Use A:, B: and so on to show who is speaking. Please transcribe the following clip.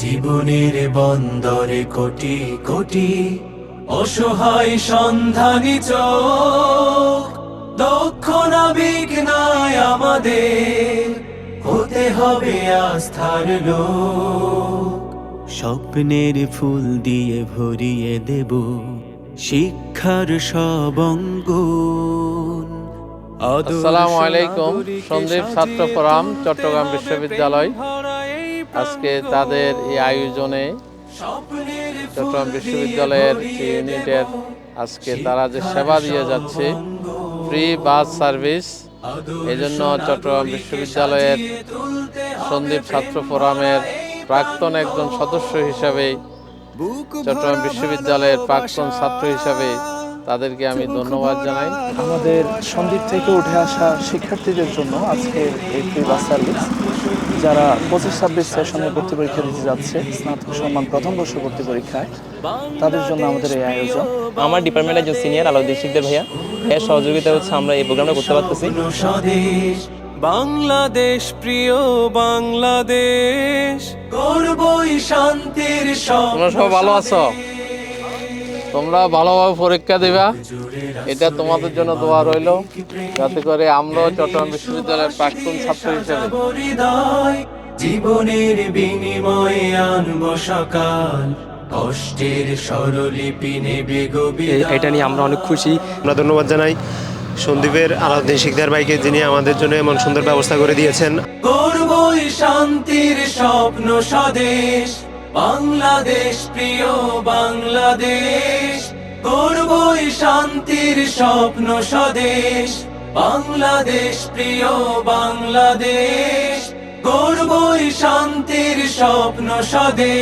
A: জীবনের বন্দরে কোটি কোটি অসহায় সন্ধানী চোখ দক্ষ নাবিক নাই আমাদের হতে হবে আস্থার লোক। স্বপ্নের ফুল দিয়ে ভরিয়ে দেব শিক্ষার সব অঙ্গন
B: আসসালামু আলাইকুম সন্দীপ ছাত্র ফোরাম চট্টগ্রাম বিশ্ববিদ্যালয়। আজকে তাদের এই আয়োজনে চট্টগ্রাম বিশ্ববিদ্যালয়ের ইউনিটের আজকে তারা যে সেবা দিয়ে যাচ্ছে, ফ্রি বাস সার্ভিস এই জন্য চট্টগ্রাম বিশ্ববিদ্যালয়ের সন্দীপ ছাত্র ফোরামের প্রাক্তন একজন সদস্য হিসাবে, চট্টগ্রাম বিশ্ববিদ্যালয়ের প্রাক্তন ছাত্র হিসাবে তাদেরকে আমি ধন্যবাদ জানাই।
C: আমাদের সন্দীপ থেকে উঠে আসা শিক্ষার্থীদের জন্য আজকে এই ফ্রি বাস সার্ভিস। যারা পঁচিশ ছাব্বিশ সেশনে ভর্তি পরীক্ষা দিতে যাচ্ছে স্নাতক সম্মান প্রথম বর্ষ ভর্তি পরীক্ষায় তাদের জন্য আমাদের এই আয়োজন।
D: আমার ডিপার্টমেন্টের যে সিনিয়র আলাউদ্দিন শিকদার ভাইয়া। এর সহযোগিতা হচ্ছে আমরা এই প্রোগ্রামটা করতে পারতেছি।
A: বাংলাদেশ প্রিয় বাংলাদেশ
B: তোমরা সব ভালো আছো? তোমরা ভালোভাবে পরীক্ষা দিবা। এটা তোমাদের জন্য দোয়া রইল যাতে করে আমরাও চট্টগ্রাম বিশ্ববিদ্যালয়ের প্রাক্তন ছাত্র হিসেবে।
A: জীবনের বিনিময়ে আনব সকাল কষ্টের স্বরলিপি নেবে
E: এটা নিয়ে আমরা অনেক খুশি। আমরা ধন্যবাদ জানাই সন্দীপের আলাউদ্দিন শিকদার ভাইকে যিনি আমাদের জন্য এমন সুন্দর ব্যবস্থা করে দিয়েছেন।
A: গর্বই শান্তির স্বপ্ন স্বদেশ। বাংলাদেশ প্রিয় বাংলাদেশ গর্বই শান্তির স্বপ্ন স্বদেশ। বাংলাদেশ প্রিয় বাংলাদেশ গর্বই শান্তির স্বপ্ন স্বদেশ।